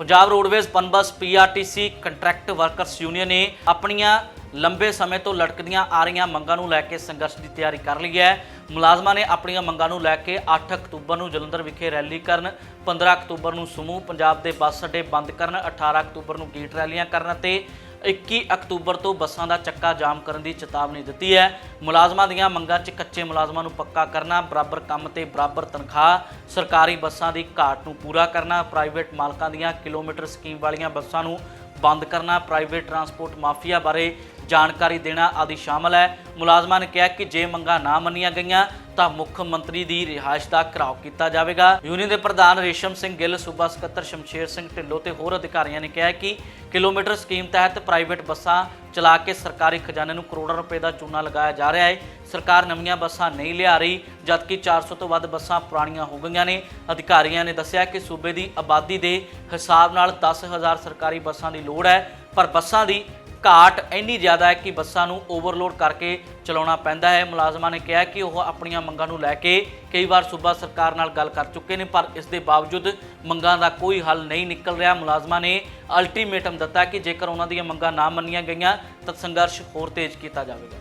Punjab roadways PUNBUS PRTC contract workers union ਨੇ ਆਪਣੀਆਂ ਲੰਬੇ ਸਮੇਂ ਤੋਂ ਲਟਕਦੀਆਂ ਆ ਰਹੀਆਂ ਮੰਗਾਂ ਨੂੰ ਲੈ ਕੇ ਸੰਘਰਸ਼ ਦੀ ਤਿਆਰੀ ਕਰ ਲਈ ਹੈ। ਮੁਲਾਜ਼ਮਾਂ ਨੇ ਆਪਣੀਆਂ ਮੰਗਾਂ ਨੂੰ ਲੈ ਕੇ 8 ਅਕਤੂਬਰ ਨੂੰ ਜਲੰਧਰ ਵਿਖੇ ਰੈਲੀ ਕਰਨ 15 ਅਕਤੂਬਰ ਨੂੰ ਸਮੂਹ ਪੰਜਾਬ ਦੇ ਬੱਸ ਅੱਡੇ ਬੰਦ ਕਰਨ 18 ਅਕਤੂਬਰ ਨੂੰ ਗੇਟ ਰੈਲੀਆਂ ਕਰਨ ਅਤੇ 21 ਅਕਤੂਬਰ ਤੋਂ ਬੱਸਾਂ ਦਾ ਚੱਕਾ ਜਾਮ ਕਰਨ ਦੀ ਚੇਤਾਵਨੀ ਦਿੱਤੀ ਹੈ। ਮੁਲਾਜ਼ਮਾਂ ਦੀਆਂ ਮੰਗਾਂ 'ਚ ਕੱਚੇ ਮੁਲਾਜ਼ਮਾਂ ਨੂੰ ਪੱਕਾ ਕਰਨਾ, ਬਰਾਬਰ ਕੰਮ ਤੇ ਬਰਾਬਰ ਤਨਖਾਹ, ਸਰਕਾਰੀ ਬੱਸਾਂ ਦੀ ਘਾਟ ਨੂੰ ਪੂਰਾ ਕਰਨਾ, ਪ੍ਰਾਈਵੇਟ ਮਾਲਕਾਂ ਦੀਆਂ ਕਿਲੋਮੀਟਰ ਸਕੀਮ ਵਾਲੀਆਂ ਬੱਸਾਂ ਨੂੰ ਬੰਦ ਕਰਨਾ, ਪ੍ਰਾਈਵੇਟ ਟਰਾਂਸਪੋਰਟ ਮਾਫੀਆ ਬਾਰੇ ਜਾਣਕਾਰੀ ਦੇਣਾ ਆਦਿ ਸ਼ਾਮਲ ਹੈ। ਮੁਲਾਜ਼ਮਾਂ ਨੇ ਕਿਹਾ ਕਿ ਜੇ ਮੰਗਾਂ ਨਾ ਮੰਨੀਆਂ ਗਈਆਂ ਤਾਂ ਮੁੱਖ ਮੰਤਰੀ ਦੀ ਰਿਹਾਇਸ਼ ਦਾ ਘਿਰਾਓ ਕੀਤਾ ਜਾਵੇਗਾ। ਯੂਨੀਅਨ ਦੇ ਪ੍ਰਧਾਨ ਰੇਸ਼ਮ ਸਿੰਘ ਗਿੱਲ, ਸੂਬਾ ਸਕੱਤਰ ਸ਼ਮਸ਼ੇਰ ਸਿੰਘ ਢਿੱਲੋਂ ਤੇ ਹੋਰ ਅਧਿਕਾਰੀਆਂ ਨੇ ਕਿਹਾ ਕਿ ਕਿਲੋਮੀਟਰ ਸਕੀਮ ਤਹਿਤ ਪ੍ਰਾਈਵੇਟ ਬੱਸਾਂ ਚਲਾ ਕੇ ਸਰਕਾਰੀ ਖਜ਼ਾਨੇ ਨੂੰ ਕਰੋੜਾਂ ਰੁਪਏ ਦਾ ਚੂਨਾ ਲਗਾਇਆ ਜਾ ਰਿਹਾ ਹੈ। ਸਰਕਾਰ ਨਵੀਆਂ ਬੱਸਾਂ ਨਹੀਂ ਲਿਆ ਰਹੀ, ਜਦਕਿ 400 ਤੋਂ ਵੱਧ ਬੱਸਾਂ ਪੁਰਾਣੀਆਂ ਹੋ ਗਈਆਂ ਨੇ। ਅਧਿਕਾਰੀਆਂ ਨੇ ਦੱਸਿਆ ਕਿ ਸੂਬੇ ਦੀ ਆਬਾਦੀ ਦੇ ਹਿਸਾਬ ਨਾਲ 10000 ਸਰਕਾਰੀ ਬੱਸਾਂ ਦੀ ਲੋੜ ਹੈ, ਪਰ ਬੱਸਾਂ ਦੀ ਘਾਟ ਇੰਨੀ ਜ਼ਿਆਦਾ ਹੈ ਕਿ ਬੱਸਾਂ ਨੂੰ ਓਵਰਲੋਡ ਕਰਕੇ ਚਲਾਉਣਾ ਪੈਂਦਾ ਹੈ। ਮੁਲਾਜ਼ਮਾਂ ਨੇ ਕਿਹਾ ਕਿ ਉਹ ਆਪਣੀਆਂ ਮੰਗਾਂ ਨੂੰ ਲੈ ਕੇ ਕਈ ਵਾਰ ਸੂਬਾ ਸਰਕਾਰ ਨਾਲ ਗੱਲ ਕਰ ਚੁੱਕੇ ਨੇ, ਪਰ ਇਸ ਦੇ ਬਾਵਜੂਦ ਮੰਗਾਂ ਦਾ ਕੋਈ ਹੱਲ ਨਹੀਂ ਨਿਕਲ ਰਿਹਾ। ਮੁਲਾਜ਼ਮਾਂ ਨੇ ਅਲਟੀਮੇਟਮ ਦਿੱਤਾ ਕਿ ਜੇਕਰ ਉਹਨਾਂ ਦੀਆਂ ਮੰਗਾਂ ਨਾ ਮੰਨੀਆਂ ਗਈਆਂ, ਤਾਂ ਸੰਘਰਸ਼ ਹੋਰ ਤੇਜ਼ ਕੀਤਾ ਜਾਵੇਗਾ।